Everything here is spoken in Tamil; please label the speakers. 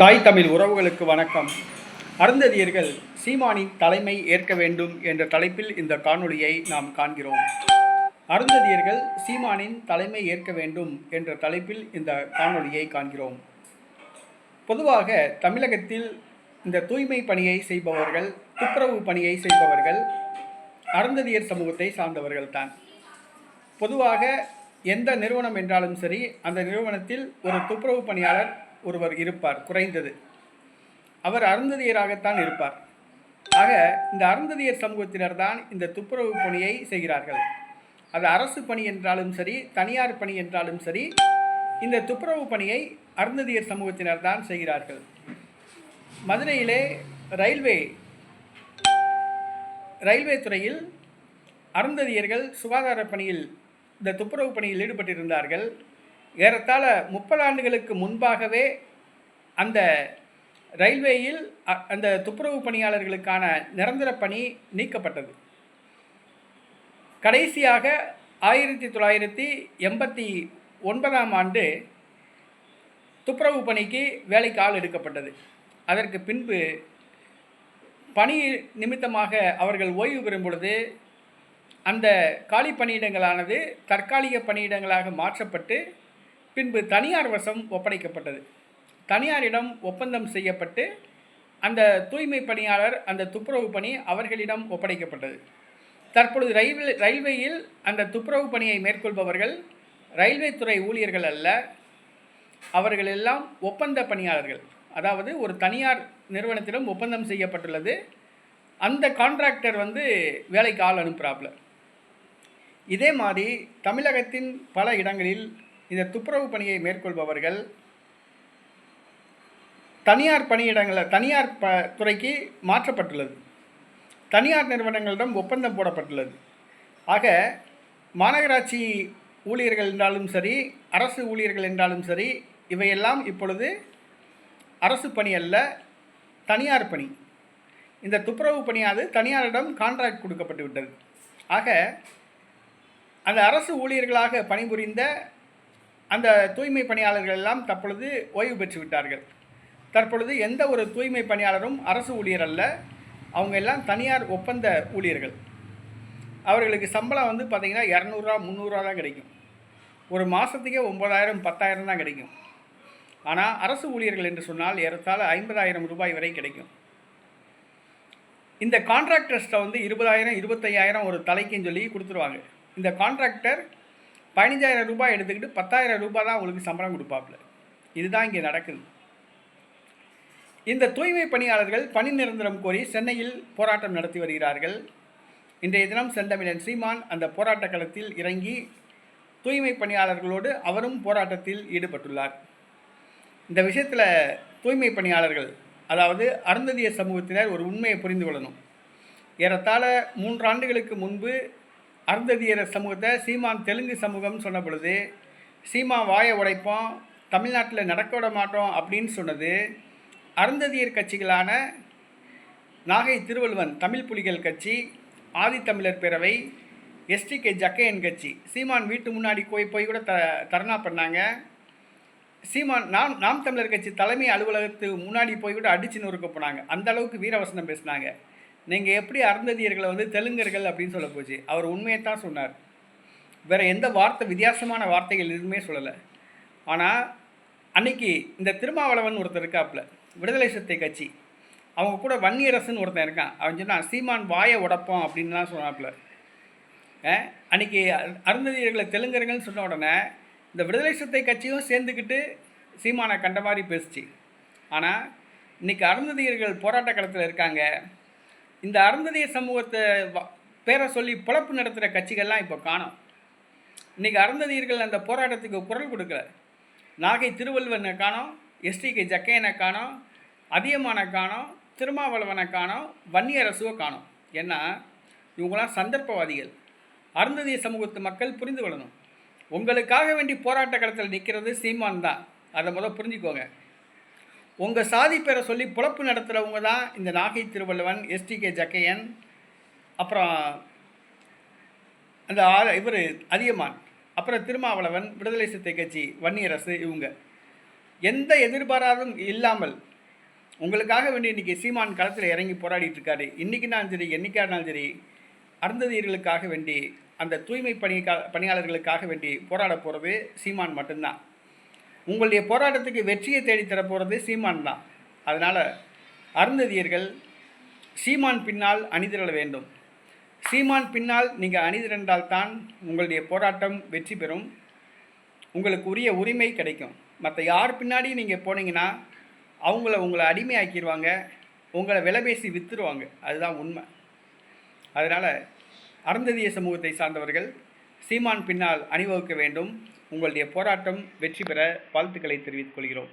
Speaker 1: தாய் தமிழ் உறவுகளுக்கு வணக்கம். அருந்ததியர்கள் சீமானின் தலைமை ஏற்க வேண்டும் என்ற தலைப்பில் இந்த காணொளியை நாம் காண்கிறோம். அருந்ததியர்கள் சீமானின் தலைமை ஏற்க வேண்டும் என்ற தலைப்பில் இந்த காணொளியை காண்கிறோம். பொதுவாக தமிழகத்தில் இந்த தூய்மை பணியை செய்பவர்கள் துப்புரவு பணியை செய்பவர்கள் அருந்ததியர் சமூகத்தை சார்ந்தவர்கள் தான் பொதுவாக எந்த நிறுவனம் என்றாலும் சரி அந்த நிறுவனத்தில் ஒரு துப்புரவு பணியாளர் ஒருவர் இருப்பார் குறைந்தது. அவர் அருந்ததியராகத்தான் இருப்பார். ஆக இந்த அருந்ததியர் சமூகத்தினர் தான் இந்த துப்புரவு பணியை செய்கிறார்கள். அது அரசு பணி என்றாலும் சரி தனியார் பணி என்றாலும் சரி இந்த துப்புரவு பணியை அருந்ததியர் சமூகத்தினர் தான் செய்கிறார்கள். மதுரையிலே ரயில்வே ரயில்வே துறையில் அருந்ததியர்கள் சுகாதார பணியில் இந்த துப்புரவு பணியில் ஈடுபட்டிருந்தார்கள். ஏறத்தாழ முப்பது ஆண்டுகளுக்கு முன்பாகவே அந்த ரயில்வேயில் அ- அந்த துப்புரவு பணியாளர்களுக்கான நிரந்தர பணி நீக்கப்பட்டது. கடைசியாக ஆயிரத்தி தொள்ளாயிரத்தி எண்பத்தி ஒன்பதாம் ஆண்டு துப்புரவு பணிக்கு வேலைக்கு ஆள் எடுக்கப்பட்டது. அதற்கு பின்பு பணி நிமித்தமாக அவர்கள் ஓய்வு பெறும் பொழுது அந்த காலி பணியிடங்களானது தற்காலிக பணியிடங்களாக மாற்றப்பட்டு பின்பு தனியார் வசம் ஒப்படைக்கப்பட்டது. தனியாரிடம் ஒப்பந்தம் செய்யப்பட்டு அந்த தூய்மை பணியாளர் அந்த துப்புரவு பணி அவர்களிடம் ஒப்படைக்கப்பட்டது. தற்பொழுது ரயில்வே ரயில்வேயில் அந்த துப்புரவு பணியை மேற்கொள்பவர்கள் ரயில்வே துறை ஊழியர்கள் அல்ல அவர்கள் எல்லாம் ஒப்பந்த பணியாளர்கள். அதாவது ஒரு தனியார் நிறுவனத்திடம் ஒப்பந்தம் செய்யப்பட்டுள்ளது. அந்த கான்ட்ராக்டர் வந்து வேலைக்கு ஆள் அனுப்புகிறாப்புல இதே மாதிரி தமிழகத்தின் பல இடங்களில் இந்த துப்புரவு பணியை மேற்கொள்பவர்கள் தனியார் பணியிடங்களில் தனியார் ப துறைக்கு மாற்றப்பட்டுள்ளது. தனியார் நிறுவனங்களிடம் ஒப்பந்தம் போடப்பட்டுள்ளது. ஆக மாநகராட்சி ஊழியர்கள் என்றாலும் சரி அரசு ஊழியர்கள் என்றாலும் சரி இவையெல்லாம் இப்பொழுது அரசு பணி அல்ல தனியார் பணி. இந்த துப்புரவு பணியாவது தனியாரிடம் கான்ட்ராக்ட் கொடுக்கப்பட்டு விட்டது. ஆக அந்த அரசு ஊழியர்களாக பணிபுரிந்த அந்த தூய்மை பணியாளர்கள் எல்லாம் தற்பொழுது ஓய்வு பெற்று விட்டார்கள். தற்பொழுது எந்த ஒரு தூய்மை பணியாளரும் அரசு ஊழியர் அல்ல. அவங்க எல்லாம் தனியார் ஒப்பந்த ஊழியர்கள். அவர்களுக்கு சம்பளம் வந்து பார்த்திங்கன்னா இரநூறுவா முந்நூறுரூவா தான் கிடைக்கும். ஒரு மாதத்துக்கே ஒம்பதாயிரம் பத்தாயிரம் தான் கிடைக்கும். ஆனால் அரசு ஊழியர்கள் என்று சொன்னால் ஏறத்தாழ ஐம்பதாயிரம் ரூபாய் வரை கிடைக்கும். இந்த கான்ட்ராக்டர்ஸ்ட்டை வந்து இருபதாயிரம் இருபத்தையாயிரம் ஒரு தலைக்குன்னு சொல்லி கொடுத்துருவாங்க. இந்த கான்ட்ராக்டர் பதினஞ்சாயிரம் ரூபாய் எடுத்துக்கிட்டு பத்தாயிரம் ரூபாய் தான் உங்களுக்கு சம்பளம் கொடுப்பாப்புல இதுதான் இங்கே நடக்குது. இந்த தூய்மை பணியாளர்கள் பணி நிரந்தரம் கோரி சென்னையில் போராட்டம் நடத்தி வருகிறார்கள். இன்றைய தினம் செந்தமிழன் சீமான் அந்த போராட்ட களத்தில் இறங்கி தூய்மை பணியாளர்களோடு அவரும் போராட்டத்தில் ஈடுபட்டுள்ளார். இந்த விஷயத்தில் தூய்மை பணியாளர்கள் அதாவது அருந்ததிய சமூகத்தினர் ஒரு உண்மையை புரிந்து கொள்ளணும். ஏறத்தாழ மூன்றாண்டுகளுக்கு முன்பு அருந்ததியர் சமூகத்தை சீமான் தெலுங்கு சமூகம்னு சொன்ன பொழுது சீமா வாயை உடைப்போம் தமிழ்நாட்டில் நடக்க விட மாட்டோம் அப்படின்னு சொன்னது அருந்ததியர் கட்சிகளான நாகை திருவள்ளுவன் தமிழ் புலிகள் கட்சி ஆதித்தமிழர் பேரவை எஸ்டிகே ஜக்கையன் கட்சி. சீமான் வீட்டு முன்னாடி போய் போய் கூட த தர்ணா பண்ணாங்க. சீமான் நாம் நாம் தமிழர் கட்சி தலைமை அலுவலகத்துக்கு முன்னாடி போய் கூட அடிச்சு நொறுக்க போனாங்க. அந்த அளவுக்கு வீரவசனம் பேசினாங்க. நீங்கள் எப்படி அருந்ததியர்களை வந்து தெலுங்கர்கள் அப்படின்னு சொல்ல போச்சு. அவர் உண்மையை தான் சொன்னார். வேறு எந்த வார்த்தை வித்தியாசமான வார்த்தைகள் எதுவுமே சொல்லலை. ஆனால் அன்னைக்கு இந்த திருமாவளவன் ஒருத்தர் இருக்காப்புல விடுதலை சத்தை கட்சி. அவங்க கூட வன்னியரசன் ஒருத்தன் இருக்கான். அவன் சொன்னான் சீமான் வாயை உடப்போம் அப்படின்லாம் சொன்னாப்புல. அன்னைக்கு அரு- அருந்ததியர்களை தெலுங்கர்கள்னு சொன்ன உடனே இந்த விடுதலை சத்தை கட்சியும் சேர்ந்துக்கிட்டு சீமானை கண்ட மாதிரி பேசுச்சு. ஆனால் இன்னைக்கு அருந்ததியர்கள் போராட்ட களத்தில் இருக்காங்க. இந்த அருந்ததிய சமூகத்தை வ- பேரை சொல்லி பொழப்பு நடத்துகிற கட்சிகள்லாம் இப்போ காணோம். இன்னைக்கு அருந்ததியர்கள் அந்த போராட்டத்துக்கு குரல் கொடுக்கல. நாகை திருவள்ளுவனை காணோம் எஸ்டிகே ஜக்கையனை காணோம் அதியமானை காணோம் திருமாவளவனை காணோம் வன்னியரசுவை காணோம். ஏன்னா இவங்களாம் சந்தர்ப்பவாதிகள். அருந்ததிய சமூகத்து மக்கள் புரிந்து கொள்ளணும். உங்களுக்காக வேண்டி போராட்ட களத்தில் நிற்கிறது சீமான் தான். அதை முதல் புரிஞ்சுக்கோங்க. உங்கள் சாதி பெற சொல்லி புழப்பு நடத்துகிறவங்க தான் இந்த நாகை திருவள்ளுவன் எஸ்டிகே ஜக்கையன் அப்புறம் அந்த இவர் அதியமான் அப்புறம் திருமாவளவன் விடுதலை சித்தை கட்சி வன்னியரசு இவங்க. எந்த எதிர்பாராதும் இல்லாமல் உங்களுக்காக வேண்டி இன்றைக்கி சீமான் களத்தில் இறங்கி போராடிட்டு இருக்காரு இன்றைக்கினாலும் சரி என்றைக்கானாலும் சரி அருந்ததியர்களுக்காக வேண்டி அந்த தூய்மை பணி பணியாளர்களுக்காக வேண்டி போராட போகிறது சீமான் மட்டும்தான். உங்களுடைய போராட்டத்துக்கு வெற்றியை தேடித்தர போகிறது சீமான் தான். அதனால் அருந்ததியர்கள் சீமான் பின்னால் அணிதிரள வேண்டும். சீமான் பின்னால் நீங்கள் அணிதிரண்டால் தான் உங்களுடைய போராட்டம் வெற்றி பெறும். உங்களுக்கு உரிய உரிமை கிடைக்கும். மற்ற யார் பின்னாடி நீங்கள் போனீங்கன்னா அவங்கள உங்களை அடிமையாக்கிடுவாங்க உங்களை விலைபேசி விற்றுருவாங்க அதுதான் உண்மை. அதனால் அருந்ததிய சமூகத்தை சார்ந்தவர்கள் சீமான் பின்னால் அணிவகுக்க வேண்டும். உங்களுடைய போராட்டம் வெற்றி பெற வாழ்த்துக்களை தெரிவித்துக் கொள்கிறோம்.